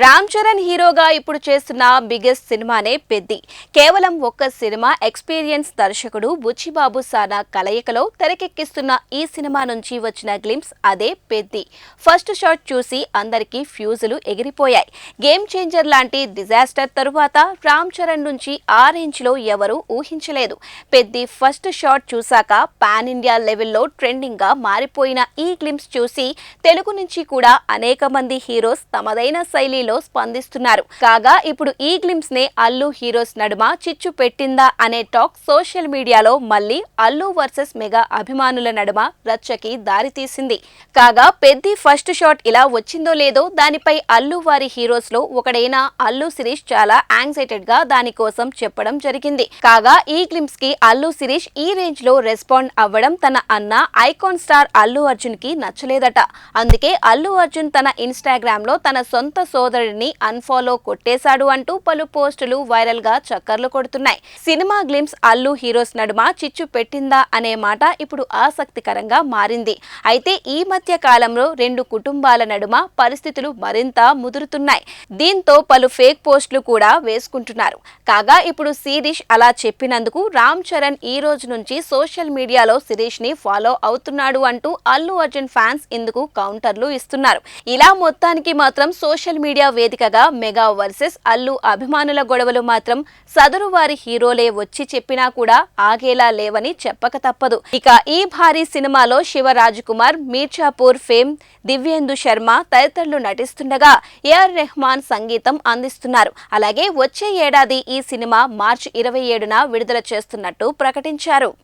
రామ్ చరణ్ హీరోగా ఇప్పుడు చేస్తున్న బిగ్గెస్ట్ సినిమానే పెద్ది. కేవలం ఒక్క సినిమా ఎక్స్పీరియన్స్ దర్శకుడు బుచ్చిబాబు సానా కలయికలో తెరకెక్కిస్తున్న ఈ సినిమా నుంచి వచ్చిన గ్లిమ్స్ అదే పెద్ది. ఫస్ట్ షాట్ చూసి అందరికీ ఫ్యూజులు ఎగిరిపోయాయి. గేమ్ చేంజర్ లాంటి డిజాస్టర్ తరువాత రామ్ చరణ్ నుంచి ఆ రేంజ్లో ఎవరూ ఊహించలేదు. పెద్ది ఫస్ట్ షాట్ చూశాక పాన్ ఇండియా లెవెల్లో ట్రెండింగ్గా మారిపోయిన ఈ గ్లిమ్స్ చూసి తెలుగు నుంచి కూడా అనేక మంది హీరోస్ తమదైన శైలి స్థాయిలో స్పందిస్తున్నారు. కాగా ఇప్పుడు ఈ గ్లిమ్స్ నే అల్లు హీరోస్ నడుమ చిచ్చు పెట్టిందా అనే టాక్ సోషల్ మీడియాలో మళ్ళీ అల్లు వర్సెస్ మెగా అభిమానుల నడుమ రచ్చకి దారితీసింది కాగా పెద్ది ఫస్ట్ షాట్ ఇలా వచ్చిందో లేదో దానిపై అల్లు వారి హీరోస్లో ఒకడైన అల్లు శిరీష్ చాలా యాంగ్జైటెడ్గా దానికోసం చెప్పడం జరిగింది. కాగా ఈ గ్లిమ్స్కి అల్లు శిరీష్ ఈ రేంజ్లో రెస్పాండ్ అవ్వడం తన అన్న ఐకాన్ స్టార్ అల్లు అర్జున్కి నచ్చలేదట. అందుకే అల్లు అర్జున్ తన ఇన్స్టాగ్రామ్లో తన సొంత సోదరుడిని అన్ఫాలో కొట్టేశాడు అంటూ పలు పోస్టులు వైరల్గా చక్కర్లు కొడుతున్నాయి. సినిమా గ్లిమ్స్ అల్లు హీరోస్ నడుమ చిచ్చు పెట్టిందా అనే మాట ఇప్పుడు ఆసక్తికరంగా మారింది. అయితే ఈ మధ్య కాలంలో రెండు కుటుంబాల నడుమ పరిస్థితులు మరింత ముదురుతున్నాయి. దీంతో పలు ఫేక్ పోస్టులు కూడా వేసుకుంటున్నారు. కాగా ఇప్పుడు శిరీష్ అలా చెప్పినందుకు రామ్ చరణ్ ఈ రోజు నుంచి సోషల్ మీడియాలో శిరీష్ని ఫాలో అవుతున్నాడు అంటూ అల్లు అర్జున్ ఫ్యాన్స్ ఇందుకు కౌంటర్లు ఇస్తున్నారు. ఇలా మొత్తానికి మాత్రం సోషల్ మీడియా మీడియా వేదికగా మెగా వర్సెస్ అల్లు అభిమానుల గొడవలు మాత్రం సదరు వారి హీరోలే వచ్చి చెప్పినా కూడా ఆగేలా లేవని చెప్పక తప్పదు. ఇక ఈ భారీ సినిమాలో శివరాజ్ కుమార్ మీర్జాపూర్ ఫేమ్ దివ్యేందు శర్మ తదితరులు నటిస్తుండగా ఏఆర్ రెహమాన్ సంగీతం అందిస్తున్నారు. అలాగే వచ్చే ఏడాది ఈ సినిమా మార్చి ఇరవై ఏడున విడుదల చేస్తున్నట్టు ప్రకటించారు.